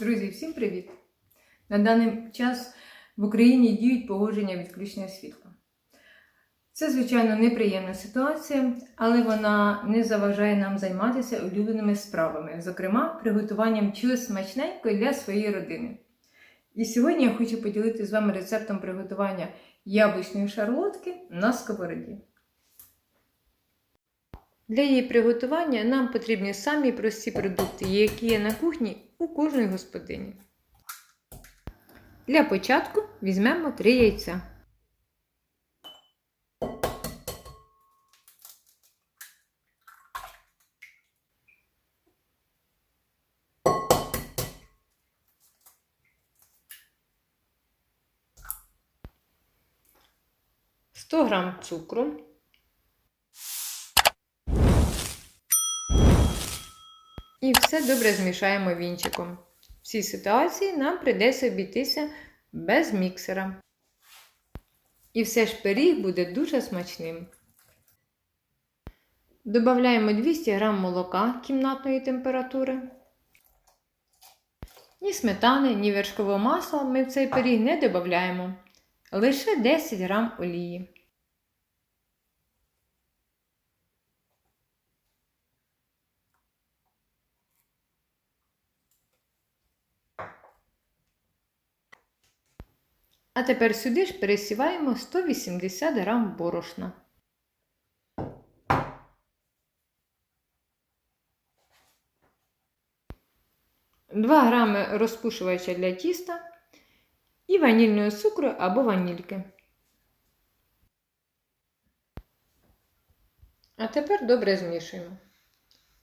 Друзі, всім привіт! На даний час в Україні діють погодження відключення світла. Це, звичайно, неприємна ситуація, але вона не заважає нам займатися улюбленими справами, зокрема, приготуванням чогось смачненького для своєї родини. І сьогодні я хочу поділитися з вами рецептом приготування яблучної шарлотки на сковороді. Для її приготування нам потрібні самі прості продукти, які є на кухні у кожної господині. Для початку візьмемо 3 яйця. Сто грам цукру. І все добре змішаємо вінчиком. В цій ситуації нам прийдеться обійтися без міксера. І все ж пиріг буде дуже смачним. Добавляємо 200 г молока кімнатної температури. Ні сметани, ні вершкового масла ми в цей пиріг не додаємо. Лише 10 г олії. А тепер сюди ж пересіваємо 180 грам борошна. Два грами розпушувача для тіста і ванільного цукру або ванільки. А тепер добре змішуємо.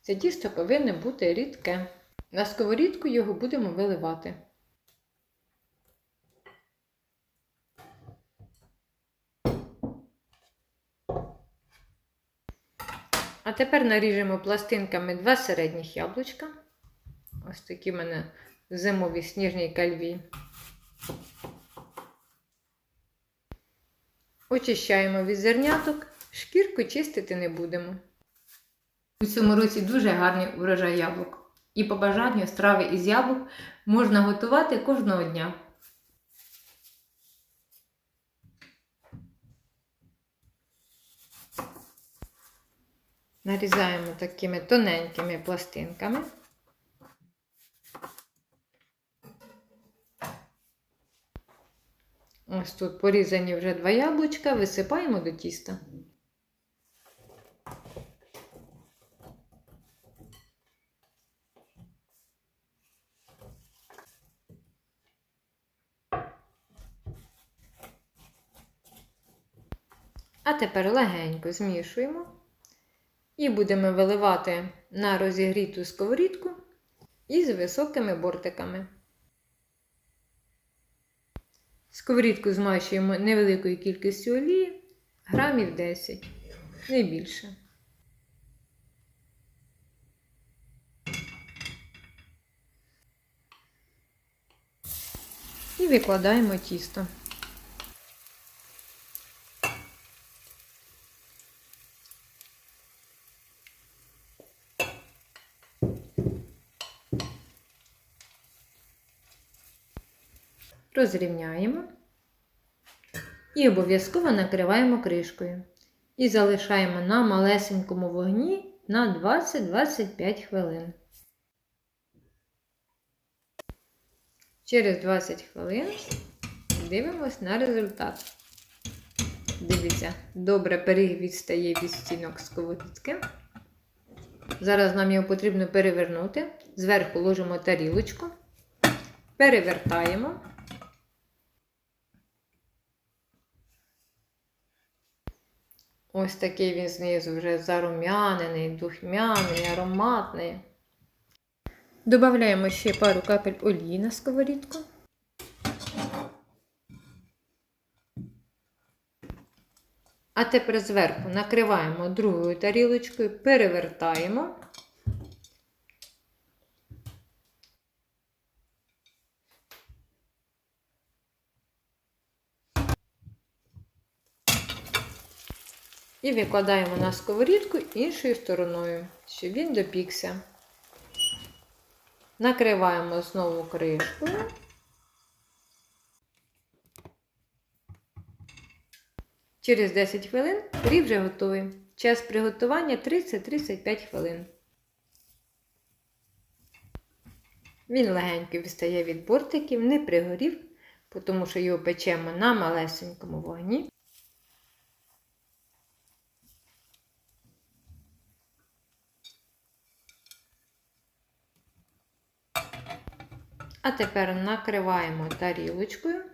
Це тісто повинно бути рідке. На сковорідку його будемо виливати. А тепер наріжемо пластинками два середніх яблучка. Ось такі в мене зимові сніжні кальві. Очищаємо від зерняток, шкірку чистити не будемо. У цьому році дуже гарний урожай яблук. І по бажанню страви із яблук можна готувати кожного дня. Нарізаємо такими тоненькими пластинками. Ось тут порізані вже два яблучка, висипаємо до тіста. А тепер легенько змішуємо. І будемо виливати на розігріту сковорідку із високими бортиками. Сковорідку змащуємо невеликою кількістю олії, грамів 10, не більше. І викладаємо тісто. Розрівняємо і обов'язково накриваємо кришкою. І залишаємо на малесенькому вогні на 20-25 хвилин. Через 20 хвилин дивимось на результат. Дивіться, добре пиріг відстає від стінок сковорідки. Зараз нам його потрібно перевернути. Зверху ложимо тарілочку, перевертаємо. Ось такий він знизу вже зарум'янений, духмяний, ароматний. Добавляємо ще пару капель олії на сковорідку. А тепер зверху накриваємо другою тарілочкою, перевертаємо. І викладаємо на сковорідку іншою стороною, щоб він допікся. Накриваємо знову кришкою. Через 10 хвилин пиріг вже готовий. Час приготування 30-35 хвилин. Він легенько відстає від бортиків, не пригорів, тому що його печемо на малесенькому вогні. А тепер накриваємо тарілочкою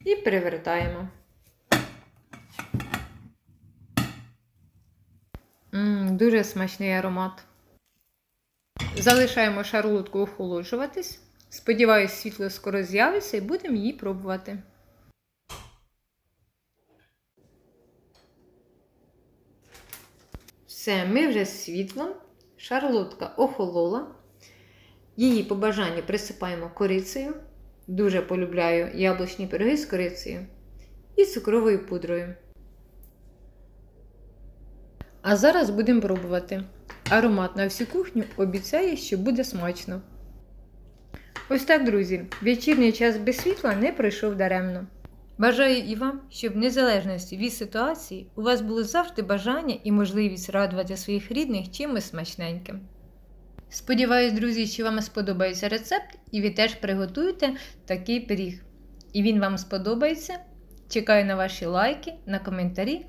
і перевертаємо. Мм, дуже смачний аромат. Залишаємо шарлотку охолоджуватись. Сподіваюсь, світло скоро з'явиться і будемо її пробувати. Все, ми вже з світлом. Шарлотка охолола. Її по бажанню присипаємо корицею. Дуже полюбляю яблучні пироги з корицею і цукровою пудрою. А зараз будемо пробувати. Аромат на всю кухню обіцяє, що буде смачно. Ось так, друзі, вечірній час без світла не пройшов даремно. Бажаю і вам, щоб в незалежності від ситуації у вас було завжди бажання і можливість радувати своїх рідних чимось смачненьким. Сподіваюсь, друзі, що вам сподобається рецепт і ви теж приготуєте такий пиріг. І він вам сподобається. Чекаю на ваші лайки, на коментарі.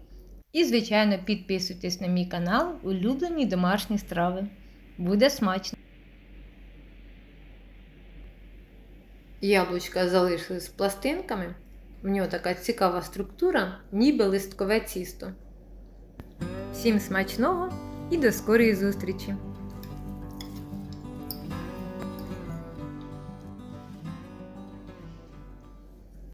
І, звичайно, підписуйтесь на мій канал Улюблені домашні страви. Буде смачно! Яблучка залишились з пластинками. В нього така цікава структура, ніби листкове тісто. Всім смачного і до скорої зустрічі!